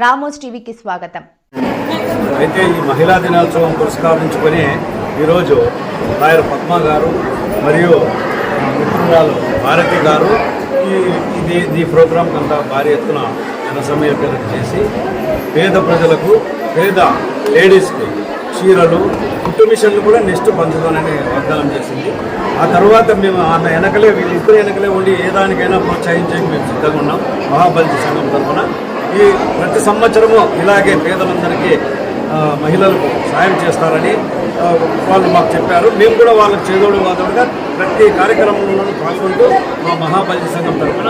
Ramos టీవీకి స్వాగతం. అయితే ఈ మహిళా దినోత్సవం పురస్కరించుకొని ఈరోజు రాయర్ పద్మ గారు మరియు మిత్రురాలు భారతి గారు ఈ ఇది ఈ ప్రోగ్రాం అంతా భారీ ఎత్తున జనసమీకరణ చేసి పేద ప్రజలకు పేద లేడీస్కి చీరలు కుట్టు మిషన్లు కూడా నెక్స్ట్ పంచుతానని వాగ్దానం చేసింది. ఆ తర్వాత మేము ఆమె వెనకలే వీళ్ళిద్దరు వెనకలే ఉండి ఏ దానికైనా ప్రోత్సహించడానికి మేము సిద్ధంగా ఉన్నాం. మహాబలి సంఘం తరఫున ఈ ప్రతి సంవత్సరము ఇలాగే పేదలందరికీ మహిళలకు సాయం చేస్తారని వాళ్ళు మాకు చెప్పారు. మేము కూడా వాళ్ళకి చేదోడు వాదోడుగా ప్రతి కార్యక్రమంలో పాల్గొంటూ మా మహాబలి సంఘం తరఫున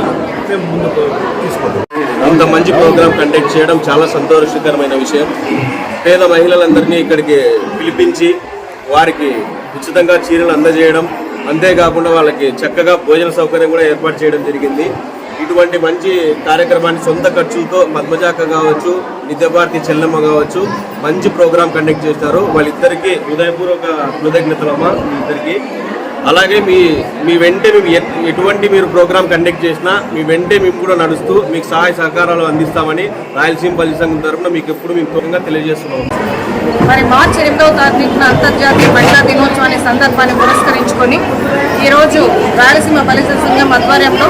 మేము ముందుకు తీసుకుంటాం అంత మంచి ప్రోగ్రాం కండక్ట్ చేయడం చాలా సంతోషకరమైన విషయం. పేద మహిళలందరినీ ఇక్కడికి పిలిపించి వారికి ఉచితంగా చీరలు అందజేయడం అంతేకాకుండా వాళ్ళకి చక్కగా భోజన సౌకర్యం కూడా ఏర్పాటు చేయడం జరిగింది. ఇటువంటి మంచి కార్యక్రమాన్ని సొంత ఖర్చులతో పద్మజాక కావచ్చు నిత్యభారతి చెల్లమ్మ కావచ్చు మంచి ప్రోగ్రాం కండక్ట్ చేస్తారు వాళ్ళిద్దరికీ హృదయపూర్వక కృతజ్ఞతలమ్మ ఇద్దరికి. అలాగే మీ మీ వెంటే మేము ఎటువంటి మీరు ప్రోగ్రామ్ కండక్ట్ చేసినా మీ వెంటే మేము కూడా నడుస్తూ మీకు సహాయ సహకారాలు అందిస్తామని రాయలసీమ పల్లి సంఘం తరఫున మీకు ఎప్పుడు మేము పూర్వకంగా తెలియజేస్తున్నాం మరి మార్చి ఎనిమిదవ తారీఖున అంతర్జాతీయ మహిళా దినోత్సవాన్ని సందర్భాన్ని పురస్కరించుకొని ఈరోజు రాయలసీమ బలిత సంఘం ఆధ్వర్యంలో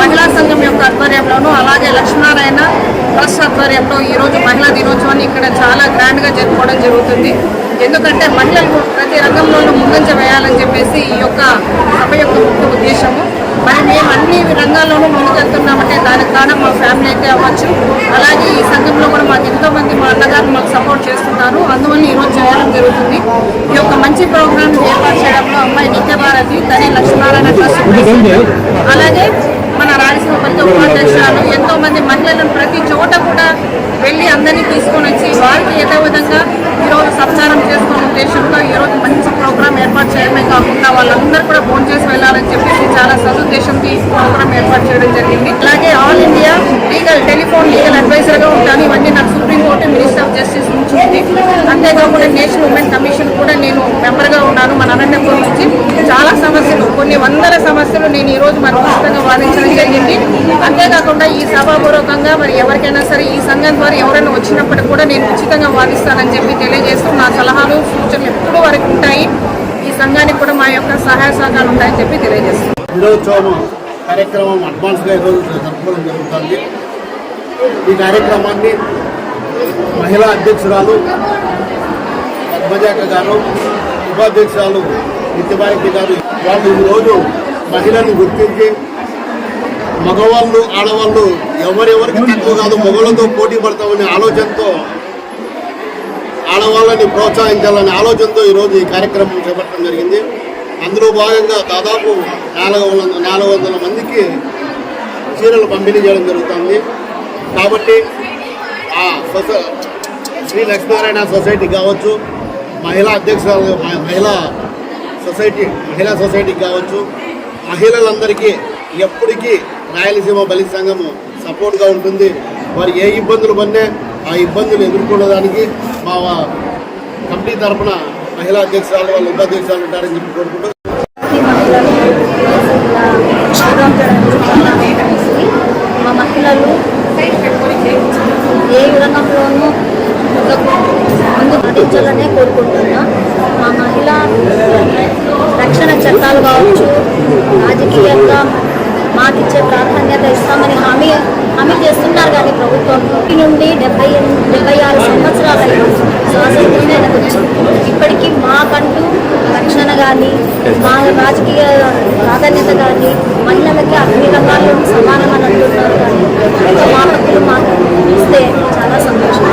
మహిళా సంఘం యొక్క ఆధ్వర్యంలోనూ అలాగే లక్ష్మీనారాయణ ట్రస్ట్ ఆధ్వర్యంలో ఈరోజు మహిళా దినోత్సవాన్ని ఇక్కడ చాలా గ్రాండ్గా జరుపుకోవడం జరుగుతుంది. ఎందుకంటే మహిళలు ప్రతి రంగంలోనూ ముందంజ వేయాలని చెప్పేసి ఈ యొక్క సభ యొక్క ముఖ్య ఉద్దేశము. మరి మేము అన్ని రంగాల్లోనూ ముందుకెళ్తున్నామంటే దానికి కారణం మా ఫ్యామిలీ అయితే అవ్వచ్చు. అలాగే ఈ సంఘంలో కూడా మాకు ఎంతోమంది మా అన్నగారు మాకు సపోర్ట్ చేస్తున్నారు. అందువల్ల ఈరోజు చేయడం జరుగుతుంది. ఈ యొక్క మంచి ప్రోగ్రామ్ ఏర్పాటు చేయడంలో అమ్మాయి నిత్య భారతి తనే లక్ష్మీనారాయణ ట్రస్ట్ అలాగే మన రాయలసీమ పంచ ఉపాధ్యక్షురాలు మహిళలను ప్రతి చోట కూడా ప్రోగ్రామ్ కాకుండా వాళ్ళందరూ కూడా ఫోన్ చేసి వెళ్ళాలని చెప్పేసి చాలా సదుద్దేశంతో ఈ ప్రోగ్రామ్ ఏర్పాటు చేయడం జరిగింది. అలాగే all India legal telephone legal అడ్వైజర్గా ఉంటాను. ఇవన్నీ నాకు సుప్రీంకోర్టు మినిస్టర్ ఆఫ్ జస్టిస్ నుంచి ఉంది. అంతేకాకుండా నేషనల్ ఉమెన్ కమిషన్ కూడా నేను మెంబర్గా ఉన్నాను మన అనంతపురం నుంచి చాలా సమస్యలు కొన్ని వందల సమస్యలు నేను ఈ రోజు మరి ఉచితంగా వాదించడం జరిగింది. అంతేకాకుండా ఈ సభాపూర్వకంగా మరి ఎవరికైనా సరే ఈ సంఘం ద్వారా ఎవరైనా వచ్చినప్పుడు కూడా నేను ఉచితంగా వాదిస్తానని చెప్పి తెలియజేస్తూ నా సలహాలు సూచనలు ఎప్పుడూ వరకు ఉంటాయి? ఈ సంఘానికి కూడా మా యొక్క సహాయ సహకారాలు ఉంటాయని చెప్పి తెలియజేస్తాను కార్యక్రమం అడ్వాన్స్గా ఈరోజు జరుపుకోవడం జరుగుతుంది. ఈ కార్యక్రమాన్ని మహిళా అధ్యక్షురాలు పద్మజాక గారు ఉపాధ్యక్షురాలు నిత్యభారతి గారు వాళ్ళు ఈరోజు మహిళను గుర్తించి మగవాళ్ళు ఆడవాళ్ళు ఎవరెవరికి తక్కువ కాదు మగవాళ్ళతో పోటీ పడతామనే ఆలోచనతో ఆడవాళ్ళని ప్రోత్సహించాలనే ఆలోచనతో ఈరోజు ఈ కార్యక్రమం చేపట్టడం జరిగింది. అందులో భాగంగా దాదాపు నాలుగు వందల నాలుగు వందల మందికి చీరలు పంపిణీ చేయడం జరుగుతుంది. కాబట్టి ఆ సొస శ్రీ లక్ష్మీనారాయణ సొసైటీ కావచ్చు మహిళా అధ్యక్షురాలు మహిళా సొసైటీ మహిళా సొసైటీకి కావచ్చు మహిళలందరికీ ఎప్పటికీ రాయలసీమ బలి సంఘము సపోర్ట్గా ఉంటుంది. వారు ఏ ఇబ్బందులు పడినా ఆ ఇబ్బందులు ఎదుర్కొనడానికి మా వా- కమిటీ తరపున మహిళా అధ్యక్షురాలు వాళ్ళు ఉపాధ్యక్షురాలు ఉంటారని చెప్పి కోరుకుంటూ మా మహిళలు ఏ రంగంలోనూ ముందుకు ముందు నటించాలనే కోరుకుంటున్నా మా మహిళ రక్షణ చట్టాలు కావచ్చు రాజకీయంగా మాకిచ్చే ప్రాధాన్యత ఇస్తామని హామీ హామీ చేస్తున్నారు కానీ ప్రభుత్వం. ఈ నుండి డెబ్బై శ్వాస ఇప్పటికీ మాకంటూ రక్షణ కానీ మా రాజకీయ ప్రాధాన్యత కానీ మహిళలకి అన్ని రకాలు సమానం అని అంటున్నారు. కానీ ఇంకా మా హక్కులు మాకు ఇస్తే చాలా సంతోషం.